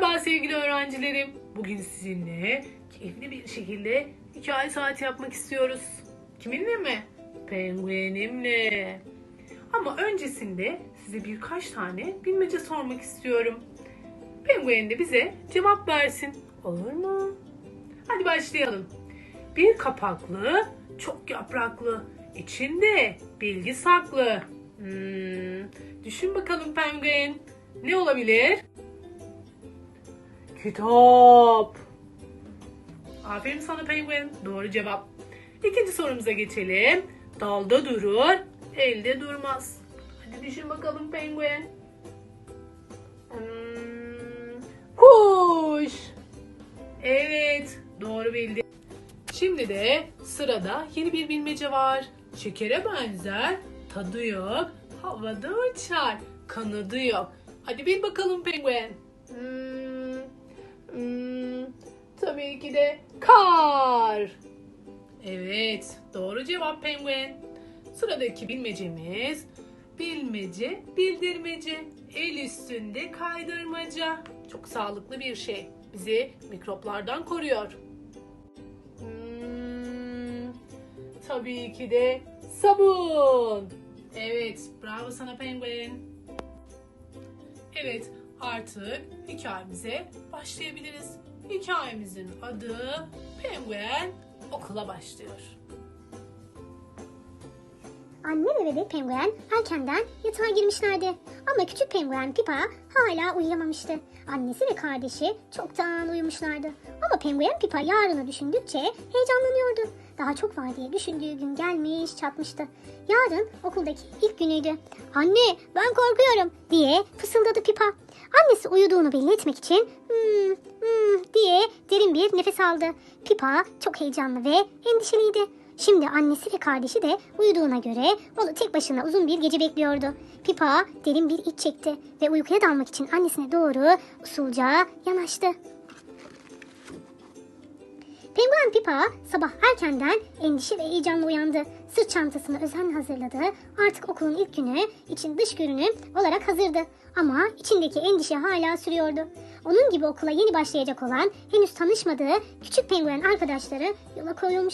Merhaba sevgili öğrencilerim. Bugün sizinle keyifli bir şekilde hikaye saati yapmak istiyoruz. Kiminle mi? Penguenimle. Ama öncesinde size birkaç tane bilmece sormak istiyorum. Penguen de bize cevap versin. Olur mu? Hadi başlayalım. Bir kapaklı, çok yapraklı, içinde bilgi saklı. Hmm, düşün bakalım penguen. Ne olabilir? Kitap. Aferin sana penguen. Doğru cevap. İkinci sorumuza geçelim. Dalda durur, elde durmaz. Hadi düşün bakalım penguen. Hmm, kuş. Evet, doğru bildin. Şimdi de sırada yeni bir bilmece var. Şekere benzer, tadı yok, havada uçar, kanadı yok. Hadi bil bakalım penguen. Hmm, hmm, tabii ki de kar. Evet, doğru cevap penguen. Sıradaki bilmecemiz bilmece, bildirmece, el üstünde kaydırmaca. Çok sağlıklı bir şey. Bizi mikroplardan koruyor. Hmm, tabii ki de sabun. Evet, bravo sana penguen. Evet, artık hikayemize başlayabiliriz. Hikayemizin adı Penguen okula başlıyor. Anne ve bebek penguen erkenden yatağa girmişlerdi. Ama küçük penguen Pipa hala uyuyamamıştı. Annesi ve kardeşi çoktan uyumuşlardı. Ama penguen Pipa yarını düşündükçe heyecanlanıyordu. Daha çok var diye düşündüğü gün gelmiş çatmıştı. Yarın okuldaki ilk günüydü. Anne ben korkuyorum diye fısıldadı Pipa. Annesi uyuduğunu belli etmek için hmm, hmm diye derin bir nefes aldı. Pipa çok heyecanlı ve endişeliydi. Şimdi annesi ve kardeşi de uyuduğuna göre onu tek başına uzun bir gece bekliyordu. Pipa derin bir iç çekti ve uykuya dalmak için annesine doğru usulca yanaştı. Penguen Pipa sabah erkenden endişe ve heyecanla uyandı. Sırt çantasını özenle hazırladı. Artık okulun ilk günü için dış görünüm olarak hazırdı. Ama içindeki endişe hala sürüyordu. Onun gibi okula yeni başlayacak olan henüz tanışmadığı küçük penguen arkadaşları yola koyulmuşlar.